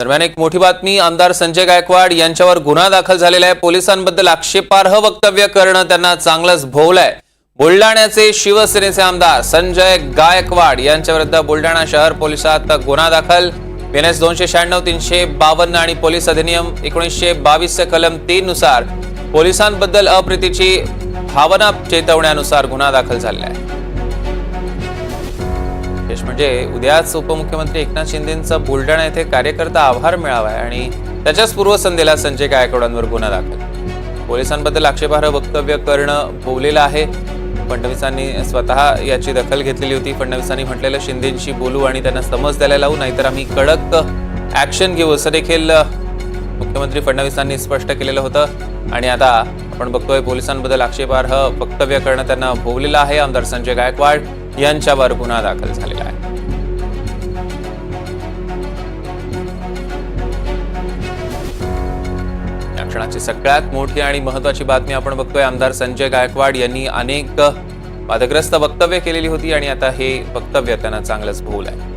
दरम्यान एक मोठी बातमी आमदार संजय गायकवाड यांच्यावर गुन्हा दाखल झालेला आहे. पोलिसांबद्दल आक्षेपार्ह वक्तव्य करणं त्यांना चांगलंच भोवलंय. बुलडाण्याचे शिवसेनेचे आमदार संजय गायकवाड यांच्या विरुद्ध बुलडाणा शहर पोलिसात गुन्हा दाखल. एस दोनशे शहाण्णव तीनशे बावन्न आणि पोलीस अधिनियम एकोणीसशे बावीसच्या कलम तीन नुसार पोलिसांबद्दल अप्रितीची भावना चेतवण्यानुसार गुन्हा दाखल झालेला आहे. विशेष म्हणजे उद्याच उपमुख्यमंत्री एकनाथ शिंदेचा बुलढाणा येथे कार्यकर्ता आभार मिळावा आहे आणि त्याच्याच पूर्वसंध्येला संजय गायकवाडांवर गुन्हा दाखल. पोलिसांबद्दल आक्षेपार्ह वक्तव्य करणं बोललेलं आहे. फडणवीसांनी स्वतः याची दखल घेतलेली होती. फडणवीसांनी म्हटलेलं शिंदेशी बोलू आणि त्यांना समज द्यायला लावू नाहीतर आम्ही कडक ॲक्शन घेऊ. असं देखील मुख्यमंत्री फडणवीसांनी स्पष्ट केलेलं होतं. आणि आता आपण बघतोय पोलिसांबद्दल आक्षेपार्ह वक्तव्य करणं त्यांना भोवलेलं आहे आमदार संजय गायकवाड. यांच्यावर गुन्हा दाखल झालेला आहे. या क्षणाची सगळ्यात मोठी आणि महत्वाची बातमी आपण बघतोय. आमदार संजय गायकवाड यांनी अनेक वादग्रस्त वक्तव्य केलेली होती आणि आता हे वक्तव्य त्यांना चांगलंच भूल आहे